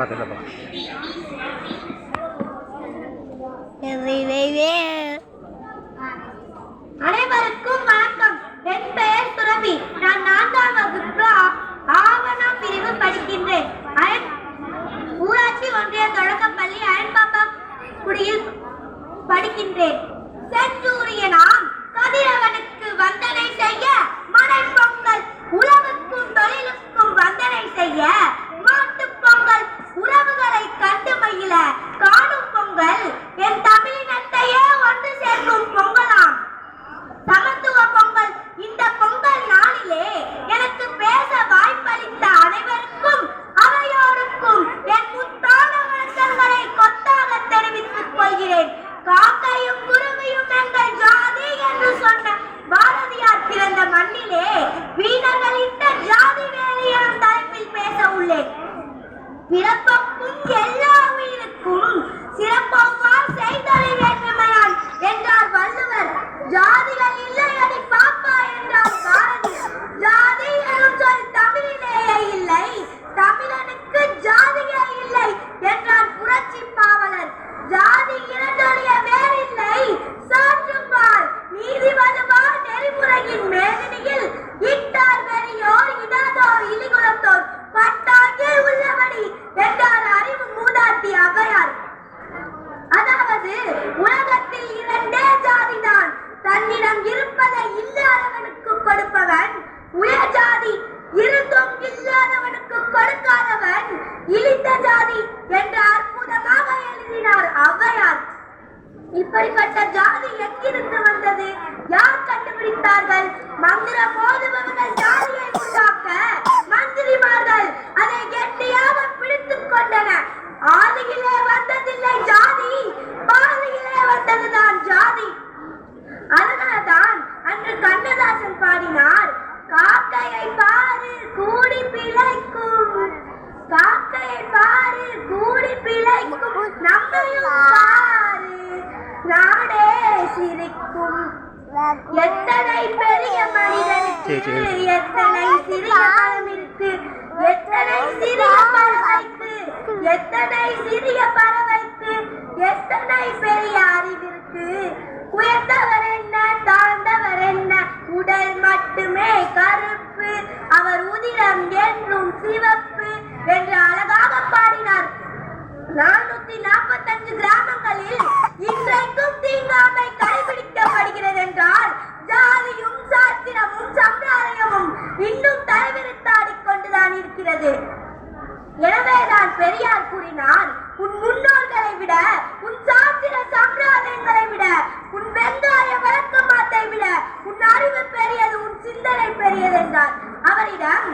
காட்டுல பார்க்கலாம் அனைவருக்கும் வணக்கம். என் பெயர் சுரபி. நான் நான்காம் வகுப்பு ஆவணம் பிரிவு படிக்கின்றேன். அயன் ஊராட்சி ஒன்றிய தொடக்கப்பள்ளி அயன்பாப்பா குடியில் படிக்கின்றேன். செஞ்சூரியனாம் 米拉波。இழிந்த ஜாதி என்று அற்புதமாக எழுதினார் ஔவையார். இப்படிப்பட்ட ஜாதி எங்கிருந்து வந்தது? யார் கண்டுபிடித்தார்கள்? மந்திரமோ சிரிக்கும் எத்தனை பெரிய மனிதனுக்கு. எத்தனை சிறிய இருக்கு எத்தனை சிறிய பறவைக்கு எத்தனை சிறிய பறவைக்கு எத்தனை பெரிய அறிவிற்கு உயர்ந்தவர் இருக்கிறது. எனவேதான் பெரியார் கூறினார் உன் முன்னோர்களை விட உன் சாத்திர சம்பிரதாயங்களை விட உன் வெங்காய வழக்கமாத்தை விட உன் அறிவு பெரியது உன் சிந்தனை பெரியது என்றார். அவரிடம்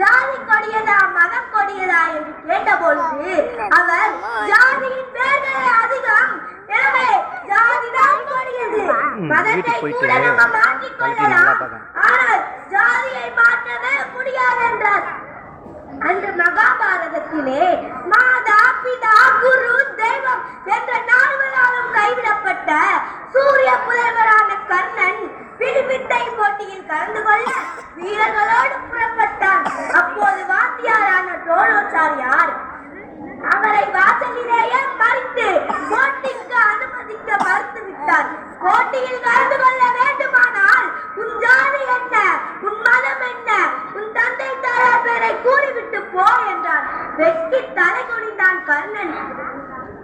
ஜாதி கொடியதா மதம் கொடியதா? என்று கேட்டபொழுது அவர் ஜாதியின் பேர்களே அதிகம் எனவே ஜாதிதான் கொடியது. மதத்தை கூட நம்ம மாற்றிக்கொள்ளலாம் என்று மகாபாரதத்திலே மாதா பிதா குரு தெய்வம் என்ற நால்வராலும் கைவிடப்பட்ட சூரிய புதல்வரான கர்ணன் விடுவித்தை போட்டியில் கலந்து கொள்ள வீரர்களோடு புறப்பட்டான். அப்போது வாத்தியாரான டோலோச்சாரியார் அவரை வாசலிலேயே மறித்து போட்டிக்கு அனுமதிக்க மறுத்து விட்டார் போட்டியில் கலந்து கொள்ள வேண்டுமானால் உன் ஜாதி என்ன உன் மதம் என்ன உன் தந்தை தாயார் பேரை கூறிவிட்டு போ என்றார் வெட்கி தலை குனிந்தான் கர்ணன்.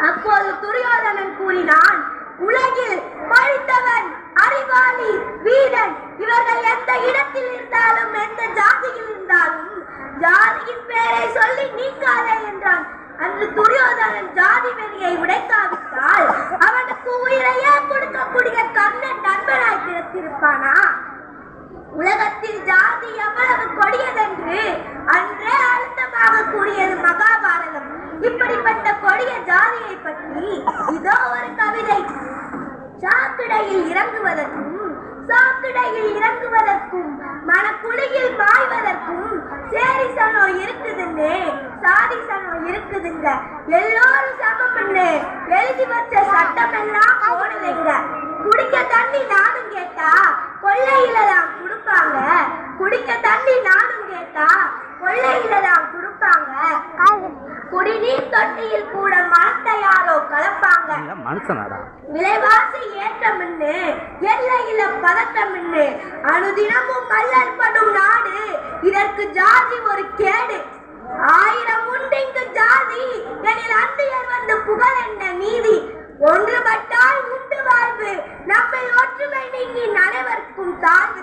அப்போது துரியோதனன் கூறினான் உலகில் படித்தவன் அறிவாளி வீரன் இவர்கள் எந்த இடத்தில் இருந்தாலும் எந்த ஜாதியில் இருந்தாலும் ஜாதியின் பேரை சொல்லி நீக்காதே என்றான். அன்று துரியோதனன் ஜாதி வெறியை உடைக்காவிட்டால் அவனுக்கு உயிரையே கொடுக்கக்கூடிய கர்ணன் நண்பராய் கிடைத்திருப்பானா உலகத்தில் ஜாதி எவ்வளவு கொடியதென்று அன்றே அழுத்தமாக கூறியது மகாபாரதம். இப்படிப்பட்ட கொடிய ஜாதியை பற்றி இதோ ஒரு கவிதை. சாக்கடையில் இறங்குவதற்கும் சாக்கடையில் இறங்குவதற்கும் மனக்குழியில் பாய்வதற்கும் சேரிசனோ இருக்குதுன்னு சாதிசனோ இருக்குதுங்க. எல்லோரும் சமம்னு எழுதி வச்ச சட்டம் எல்லாம் போடலைங்க குடிக்க தண்ணி நானும் கேட்டா கொள்ளையில தான் கொடுப்பாங்க. குடிக்க தண்ணி நானும் கேட்டா கொள்ளையில தான் கொடுப்பாங்க. குடிநீர் தொட்டியில் கூட மனத்தை யாரோ கலப்பாங்க மனுஷனாடா. விலைவாசி ஏற்றமின்னு எல்லையில பதட்டமின்னு அனுதினமும் மல்லற்படும் நாடு இதற்கு ஜாதி ஒரு கேடு. ஆயிரம் உண்டிங்கு ஜாதி எனில் அந்நியர் வந்து புகழ் என்ன நீதி. ஒன்றுபட்டால் உண்டு வாழ்வு நம்மை ஒற்றுமை நீங்கி அனைவருக்கும் தாழ்வு.